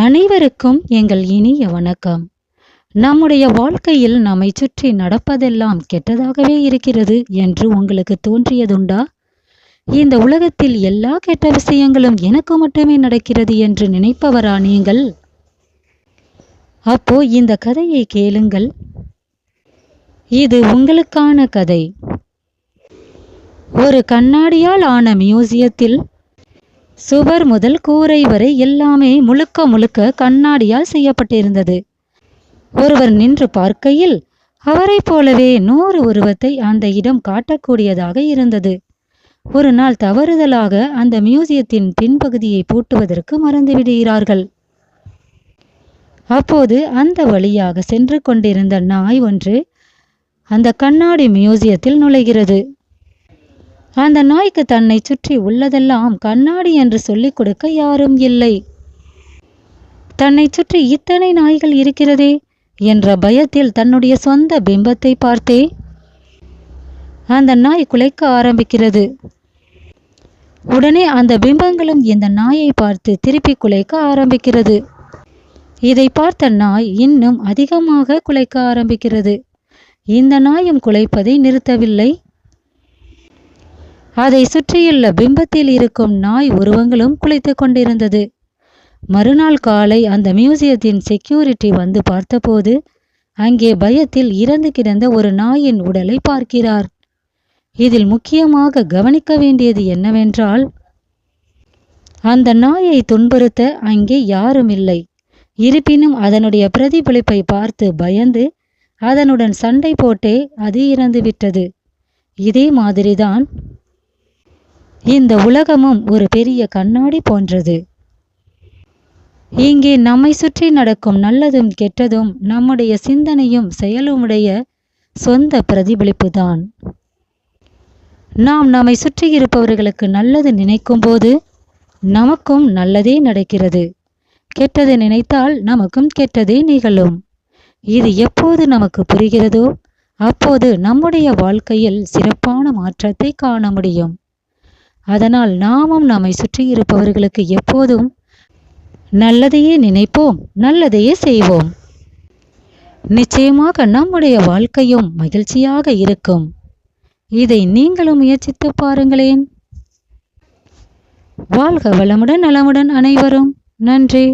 அனைவருக்கும் எங்கள் இனிய வணக்கம். நம்முடைய வாழ்க்கையில் நம்மை சுற்றி நடப்பதெல்லாம் கெட்டதாகவே இருக்கிறது என்று உங்களுக்கு தோன்றியதுண்டா? இந்த உலகத்தில் எல்லா கெட்ட விஷயங்களும் எனக்கு மட்டுமே நடக்கிறது என்று நினைப்பவரா நீங்கள்? அப்போ இந்த கதையை கேளுங்கள். இது உங்களுக்கான கதை. ஒரு கண்ணாடியால் ஆன மியூசியத்தில் சுவர் முதல் கூரை வரை எல்லாமே முழுக்க முழுக்க கண்ணாடியால் செய்யப்பட்டிருந்தது. ஒருவர் நின்று பார்க்கையில் அவரைப் போலவே நூறு உருவத்தை அந்த இடம் காட்டக்கூடியதாக இருந்தது. ஒரு நாள் தவறுதலாக அந்த மியூசியத்தின் பின்பகுதியை பூட்டுவதற்கு மறந்துவிடுகிறார்கள் அப்போது அந்த வழியாக சென்று கொண்டிருந்த நாய் ஒன்று அந்த கண்ணாடி மியூசியத்தில் நுழைகிறது. அந்த நாய்க்கு தன்னை சுற்றி உள்ளதெல்லாம் கண்ணாடி என்று சொல்லிக் கொடுக்க யாரும் இல்லை. தன்னை சுற்றி இத்தனை நாய்கள் இருக்கிறதே என்ற பயத்தில் தன்னுடைய சொந்த பிம்பத்தை பார்த்தே அந்த நாய் குலைக்க ஆரம்பிக்கிறது. உடனே அந்த பிம்பங்களும் இந்த நாயை பார்த்து திருப்பி குலைக்க ஆரம்பிக்கிறது. இதை பார்த்த நாய் இன்னும் அதிகமாக குலைக்க ஆரம்பிக்கிறது. இந்த நாயும் குலைப்பதை நிறுத்தவில்லை. அதை சுற்றியுள்ள பிம்பத்தில் இருக்கும் நாய் உருவங்களும் குளித்து கொண்டிருந்தது. மறுநாள் காலை அந்த மியூசியத்தின் செக்யூரிட்டி வந்து பார்த்தபோது அங்கே பயத்தில் இறந்து கிடந்த ஒரு நாயின் உடலை பார்க்கிறார். இதில் முக்கியமாக கவனிக்க வேண்டியது என்னவென்றால் அந்த நாயை துன்புறுத்த அங்கே யாரும் இல்லை. இருப்பினும் அதனுடைய பிரதிபலிப்பை பார்த்து பயந்து அதனுடன் சண்டை போட்டே அது இறந்துவிட்டது. இதே மாதிரிதான் இந்த உலகமும் ஒரு பெரிய கண்ணாடி போன்றது. இங்கே நம்மை சுற்றி நடக்கும் நல்லதும் கெட்டதும் நம்முடைய சிந்தனையும் செயலுமுடைய சொந்த பிரதிபலிப்பு தான் நாம் நம்மை சுற்றி இருப்பவர்களுக்கு நல்லது நினைக்கும் போது நமக்கும் நல்லதே நடக்கிறது. கெட்டது நினைத்தால் நமக்கும் கெட்டதே நிகழும். இது எப்போது நமக்கு புரிகிறதோ அப்போது நம்முடைய வாழ்க்கையில் சிறப்பான மாற்றத்தை காண முடியும். அதனால் நாமும் நம்மை சுற்றி இருப்பவர்களுக்கு எப்போதும் நல்லதையே நினைப்போம் நல்லதையே செய்வோம். நிச்சயமாக நம்முடைய வாழ்க்கையும் மகிழ்ச்சியாக இருக்கும். இதை நீங்களும் முயற்சித்து பாருங்களேன். வாழ்க வளமுடன் நலமுடன் அனைவரும். நன்றி.